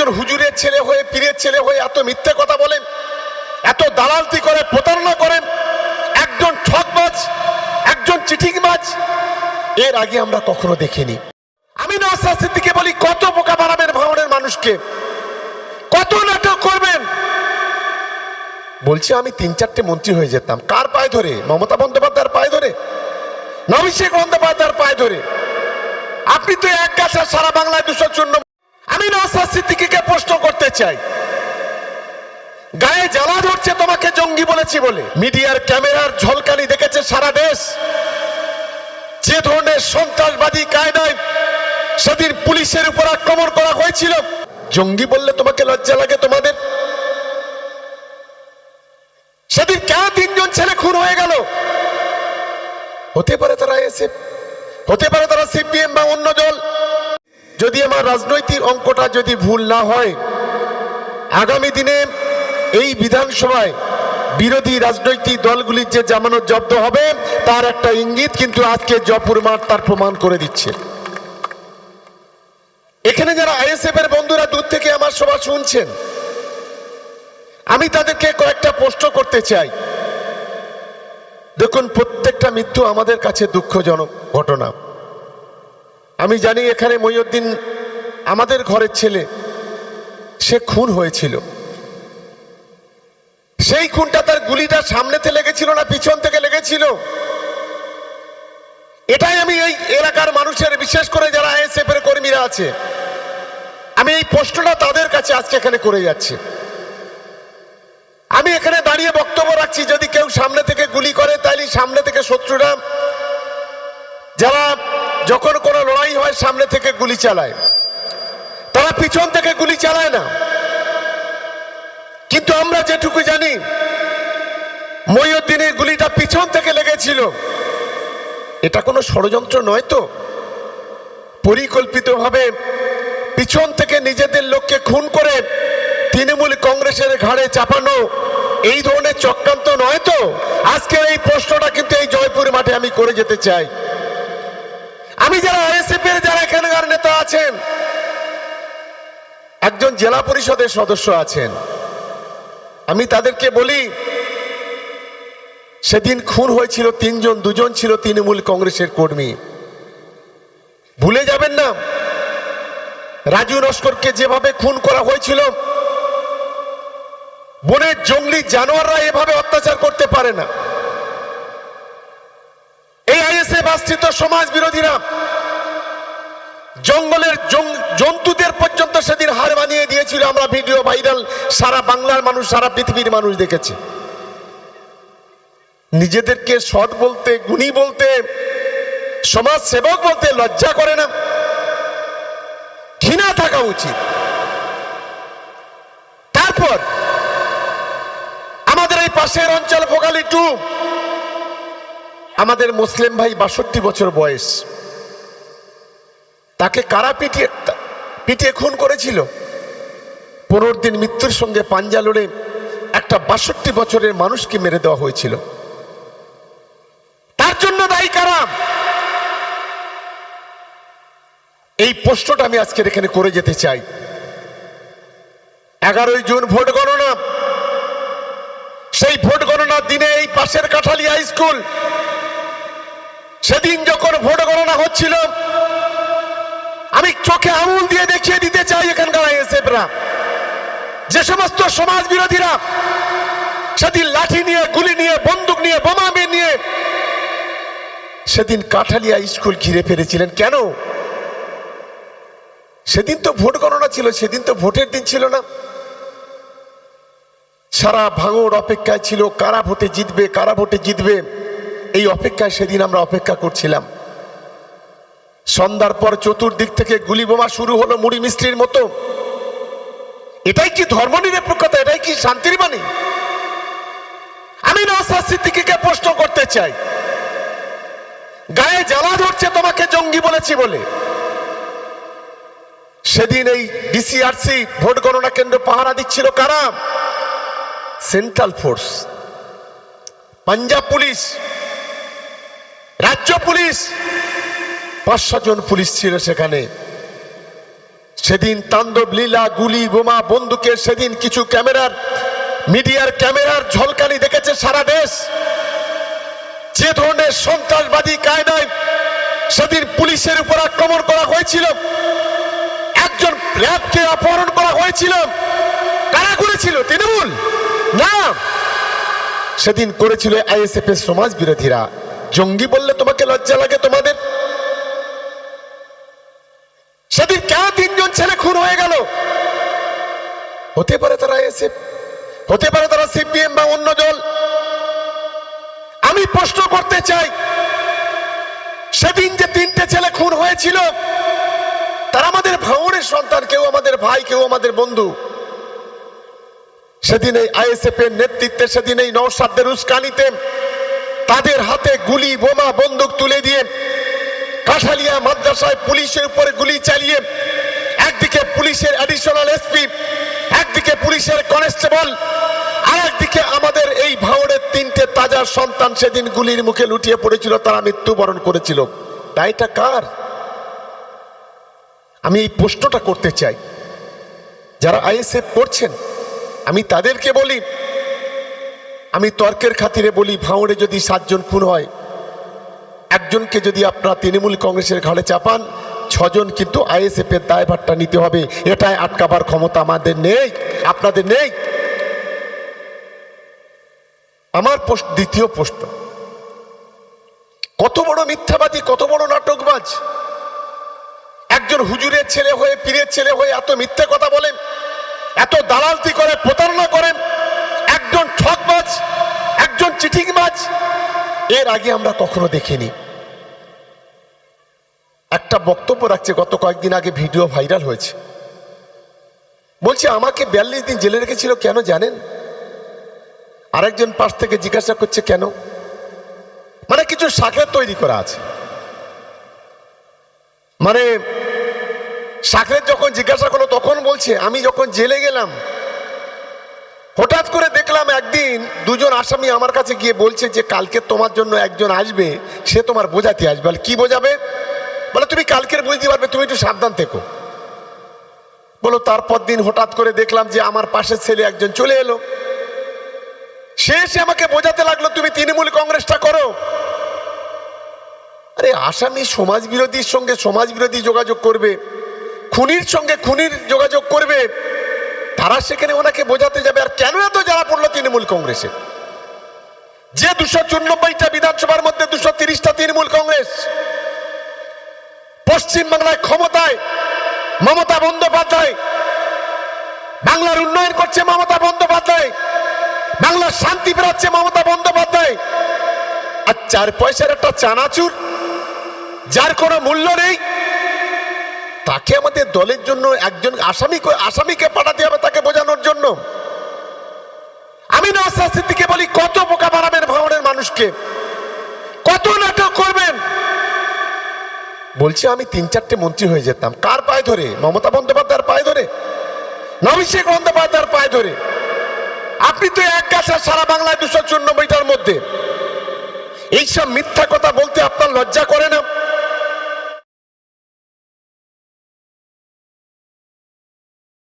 একজন হুজুরের ছেলে হয়ে, পীরের ছেলে হয়ে এত মিথ্যে কথা বলেন, এত দালালতি করে, প্রতারণা করেন, একজন ঠকবাজ, একজন চিঠিংবাজ, এর আগে আমরা কখনো দেখিনি। আমি নওসাদ সিদ্দিকে বলি, কত বোকা বানাবেন ভাঙনের মানুষকে? কত নাটক করবেন? বলছি, আমি তিন চারটে মন্ত্রী হয়ে যেতাম। কার পায়ে ধরে? মমতা বন্দ্যোপাধ্যায়ের পায়ে ধরে? নভিষেক বন্দ্যোপাধ্যায়ের পায়ে ধরে? আপনি তো এক গাছের সারা বাংলায় দুশো চূর্ণ সিদ্দিকিকে প্রশ্ন করতে চাই। গায়ে জ্বালা ধরছে তোমাকে জঙ্গি বলেছি বলে। মিডিয়ার ক্যামেরার ঝলকানি দেখেছে সারা দেশ। যে ধরনের সন্ত্রাসবাদী কায়দায় সেদিন পুলিশের উপর আক্রমণ করা হয়েছিল। জঙ্গি বললে তোমাকে লজ্জা লাগে তোমাদের? সেদিন কেন তিনজন ছেলে খুন হয়ে গেল? হতে পারে তারা এসে হতে পারে তারা সিপিএম বা অন্য দল। যদি আমার রাজনৈতিক অঙ্কটা যদি ভুল না হয়, আগামী দিনে এই বিধানসভায় বিরোধী রাজনৈতিক দলগুলির যে জামানত জব্দ হবে, তার একটা ইঙ্গিত কিন্তু আজকে জয়পুর মাঠ তার প্রমাণ করে দিচ্ছে। এখানে যারা আইএসএফ এর বন্ধুরা দূর থেকে আমার সভা শুনছেন, আমি তাদেরকে কয়েকটা প্রশ্ন করতে চাই। দেখুন, প্রত্যেকটা মৃত্যু আমাদের কাছে দুঃখজনক ঘটনা। আমি জানি এখানে মহিউদ্দিন আমাদের ঘরের ছেলে। সে খুন হয়েছিল। সেই খুনটা তার গুলিটা সামনেতে লেগেছিল না পিছন থেকে লেগেছিল? এটাই আমি এই এলাকার মানুষের, বিশেষ করে যারা আইএসএফ এর কর্মীরা আছে, আমি এই প্রশ্নটা তাদের কাছে আজকে এখানে করে যাচ্ছি। আমি এখানে দাঁড়িয়ে বক্তব্য রাখছি, যদি কেউ সামনে থেকে গুলি করে তাহলে সামনে থেকে শত্রুরা, যারা যখন কোনো লড়াই হয়, সামনে থেকে গুলি চালায়। তারা পিছন থেকে গুলি চালায় না। কিন্তু আমরা যেটুকু জানি মহিউদ্দিনের গুলিটা পিছন থেকে লেগেছিল। এটা কোনো ষড়যন্ত্র নয় তো? পরিকল্পিতভাবে পিছন থেকে নিজেদের লোককে খুন করে তৃণমূল কংগ্রেসের ঘাড়ে চাপানো এই ধরনের চক্রান্ত নয় তো? আজকের এই প্রশ্নটা কিন্তু এই জয়পুর মাঠে আমি করে যেতে চাই। আমি যারা আইএসএফ যারা এখানকার নেতা আছেন, একজন জেলা পরিষদের সদস্য আছেন, আমি তাদেরকে বলি, সেদিন খুন হয়েছিল তিনজন, দুজন ছিল তৃণমূল কংগ্রেসের কর্মী। ভুলে যাবেন না, রাজু নস্করকে যেভাবে খুন করা হয়েছিল, বনের জঙ্গলি জানোয়াররা এভাবে অত্যাচার করতে পারে না। আশ্রিত সমাজ বিরোধীরা জঙ্গলের জন্তুদের পর্যন্ত সেদিন হার মানিয়ে দিয়েছিল। আমরা ভিডিও ভাইরাল, সারা বাংলার মানুষ, সারা পৃথিবীর মানুষ দেখেছে। নিজেদেরকে সৎ বলতে, গুণী বলতে সমাজ সেবক বলতে লজ্জা করে না। ঘৃণা থাকা উচিত। তারপর আমাদের এই পাশের অঞ্চল ভোগালী টু আমাদের মুসলিম ভাই বাষট্টি বছর বয়স। তাকে কারা পিটিয়ে পিটিয়ে খুন করেছিল? পনেরো দিন মৃত্যুর সঙ্গে পাঞ্জা লড়ে একটা বাষট্টি বছরের মানুষকে মেরে দেওয়া হয়েছিল। তার জন্য দায়ী কারা? এই প্রশ্নটা আমি আজকের এখানে করে যেতে চাই। এগারোই জুন ভোট গণনা। সেই ভোট গণনার দিনে এই পাশের কাঠালি হাই স্কুল সেদিন যখন ভোট গণনা হচ্ছিল, আমি চোখে আঙুল দিয়ে দেখিয়ে দিতে চাই এখানকার আইএসএফরা। যে সমস্ত সমাজ বিরোধীরা সেদিন লাঠি নিয়ে, গুলি নিয়ে, বন্দুক নিয়ে, বোমা নিয়ে সেদিন কাঠালিয়া স্কুল ঘিরে ফেলেছিলেন। কেন? সেদিন তো ভোট গণনা ছিল, সেদিন তো ভোটের দিন ছিল না। সারা ভাঙর অপেক্ষায় ছিল, কারা ভোটে জিতবে, কারা ভোটে জিতবে? এই অপেক্ষায় সেদিন আমরা অপেক্ষা করছিলাম। সন্ধ্যার পর চতুর্দিক থেকে গুলি বোমা শুরু হলো মুড়ি মিস্ত্রির মতো। এটাই কি ধর্ম নিরপেক্ষতা এটাই কি শান্তির বাণী? আমি নওসাদ প্রশ্ন করতে চাই। গায়ে জ্বালা ধরছে তোমাকে জঙ্গি বলেছি বলে। সেদিন এই ডিসিআরসি ভোট গণনা কেন্দ্র পাহারা দিচ্ছিল কারা? Central force. পাঞ্জাব পুলিশ। রাজ্য পুলিশ। পাঁচ জন পুলিশ ছিল সেখানে। সেদিন তাণ্ডব, লীলা, গুলি, বোমা, বন্দুকের, সেদিন কিছু ক্যামেরার, মিডিয়ার ক্যামেরার ঝলকানি দেখেছে সারা দেশ। যে ধরনের সন্ত্রাসবাদী কায়দায় সেদিন পুলিশের উপর আক্রমণ করা হয়েছিল। একজন র্যাবকে অপহরণ করা হয়েছিল। কারা করেছিল? তৃণমূল? না। সেদিন করেছিল আইএসএফ এর সমাজ বিরোধীরা জঙ্গি বললে লজ্জা লাগে তোমাদের? সেদিন কেন তিনজন ছেলে খুন হয়ে গেল? হতে পারে তারা আইএসএফ হতে পারে তারা সিপিএম বা অন্য দল। আমি প্রশ্ন করতে চাই, সেদিন যে তিনটে ছেলে খুন হয়েছিল, তারা আমাদের ভাঙনের সন্তান, কেউ আমাদের ভাই, কেউ আমাদের বন্ধু। সেদিন এই আইএসএফ এর নেতৃত্বে, সেদিন এই নৌসাদদের উস্কানিতে তাদের হাতে গুলি, বোমা, বন্দুক তুলে দিয়ে কাঠালিয়া মাদ্রাসায় পুলিশের উপরে গুলি চালিয়ে একদিকে পুলিশের অ্যাডিশনাল এসপি একদিকে পুলিশের কনস্টেবল আর একদিকে আমাদের এই ভাঙড়ের তিনটে তাজা সন্তান সেদিন গুলির মুখে লুটিয়ে পড়েছিল, তারা মৃত্যুবরণ করেছিল। দায়টা কার? আমি এই প্রশ্নটা করতে চাই। যারা আইএসএফ পড়ছেন, আমি তাদেরকে বলি আমি তর্কের খাতিরে বলি, ভাঙড়ে যদি সাতজন খুন হয়, একজনকে যদি আপনারা তৃণমূল কংগ্রেসের ঘাড়ে চাপান, ছজন কিন্তু আইএসএফ এর দায়ভারটা নিতে হবে। এটাই আটকাবার ক্ষমতা আমাদের নেই, আপনাদের নেই। আমার দ্বিতীয় প্রশ্ন, কত বড় মিথ্যাবাদী, কত বড় নাটকবাজ? একজন হুজুরের ছেলে হয়ে, পীরের ছেলে হয়ে এত মিথ্যে কথা বলেন, এত দালালতি করে, প্রতারণা করেন চিঠিংবাজ এর আগে আমরা কখনো দেখিনি। একটা বক্তব্য রাখছে, গত কয়েকদিন আগে ভিডিও ভাইরাল হয়েছে। বলছে, আমাকে বিয়াল্লিশ দিন জেলে রেখেছিল কেন জানেন? আরেকজন পাশ থেকে জিজ্ঞাসা করছে, কেন? মানে কিছু শাকের তৈরি করা আছে। মানে সাকরের যখন জিজ্ঞাসা করল, তখন বলছে, আমি যখন জেলে গেলাম হঠাৎ করে দেখলাম একদিন দুজন আসামি আমার কাছে গিয়ে বলছে যে কালকে তোমার জন্য একজন আসবে সে তোমার বোঝাতে আসবে। বলে, কি বোঝাবে? বলে তুমি কালকের বুঝতে পারবে তুমি একটু সাবধান থেকো। বলো তারপর দিন হঠাৎ করে দেখলাম যে আমার পাশের ছেলে একজন চলে এলো। সে এসে আমাকে বোঝাতে লাগল তুমি তৃণমূল কংগ্রেসটা করো। আরে আসামি সমাজ বিরোধীর সঙ্গে সমাজ বিরোধী যোগাযোগ করবে খুনির সঙ্গে খুনির যোগাযোগ করবে। তারা সেখানে ওনাকে বোঝাতে যাবে, আর কেন এত যারা পড়ল তৃণমূল কংগ্রেসে? যে দুশো চুরানব্বইটা বিধানসভার মধ্যে দুশো তিরিশটা তৃণমূল কংগ্রেস, পশ্চিম বাংলায় ক্ষমতায়, মমতা বন্দ্যোপাধ্যায়, বাংলার উন্নয়ন করছে মমতা বন্দ্যোপাধ্যায়, বাংলার শান্তি ফেরাচ্ছে মমতা বন্দ্যোপাধ্যায়, আর চার পয়সার একটা চানাচুর, যার কোনো মূল্য নেই তাকে আমাদের দলের জন্য একজন আসামি আসামিকে পাঠাতে হবে তাকে বোঝানোর জন্য। আমি নওসাদ সিদ্দিকে বলি, কত বোকা বাড়াবেন ভাঙনের মানুষকে? কত নাটক করবেন? বলছি, আমি তিন চারটে মন্ত্রী হয়ে যেতাম। কার পায়ে ধরে? মমতা বন্দ্যোপাধ্যায়ের পায়ে ধরে? নভিষেক বন্দ্যোপাধ্যায়ের পায়ে ধরে? আপনি তো এক গাছা সারা বাংলায় দুশো চুরানব্বইটার মধ্যে। এইসব মিথ্যা কথা বলতে আপনার লজ্জা করে না?